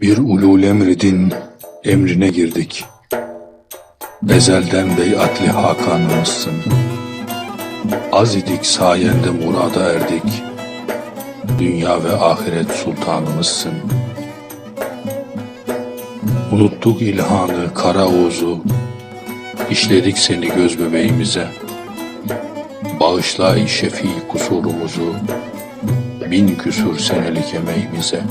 Bir ulul emridin emrine girdik. Ezelden beyatli hakanımızsın. Az idik sayende murada erdik. Dünya ve ahiret sultanımızsın. Unuttuk ilhanı, kara oğuzu, işledik seni göz bebeğimize. Bağışla şefi kusurumuzu, bin küsur senelik emeğimize.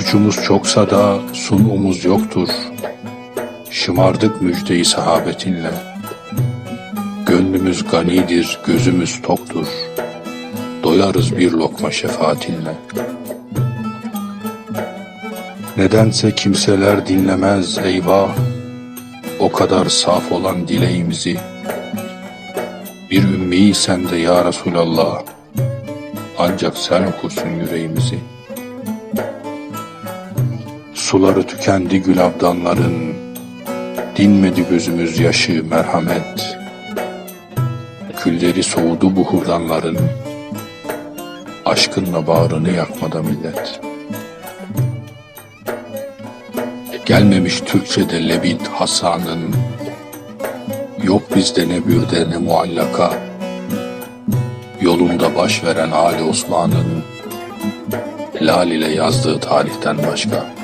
Suçumuz çoksa da sunumuz yoktur. Şımardık müjdeyi sahabetinle. Gönlümüz ganidir, gözümüz toktur. Doyarız bir lokma şefaatinle. Nedense kimseler dinlemez eyvah. O kadar saf olan dileğimizi. Bir ümmi sende ya Resulallah. Ancak sen okursun yüreğimizi. Suları tükendi gül abdanların, dinmedi gözümüz yaşı merhamet. Külleri soğudu bu hurdanların, aşkınla bağrını yakmada millet. Gelmemiş Türkçe'de Levit Hasan'ın, yok bizde ne bürde ne muallaka, yolunda baş veren Ali Osman'ın, Lal ile yazdığı tarihten başka.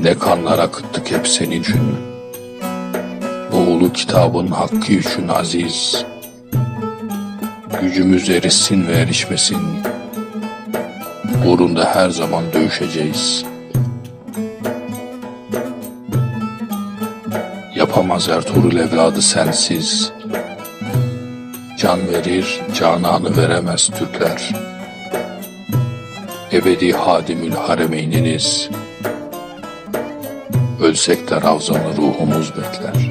Ne kanlar akıttık hep senin için. Oğlu kitabın hakkı için aziz. Gücümüz erişsin ve erişmesin. Uğrunda her zaman dövüşeceğiz. Yapamaz Ertuğrul evladı sensiz. Can verir, cananı veremez Türkler. Ebedi hadimül haremeyniniz. Ölsek de Ravzan'ı ruhumuz bekler.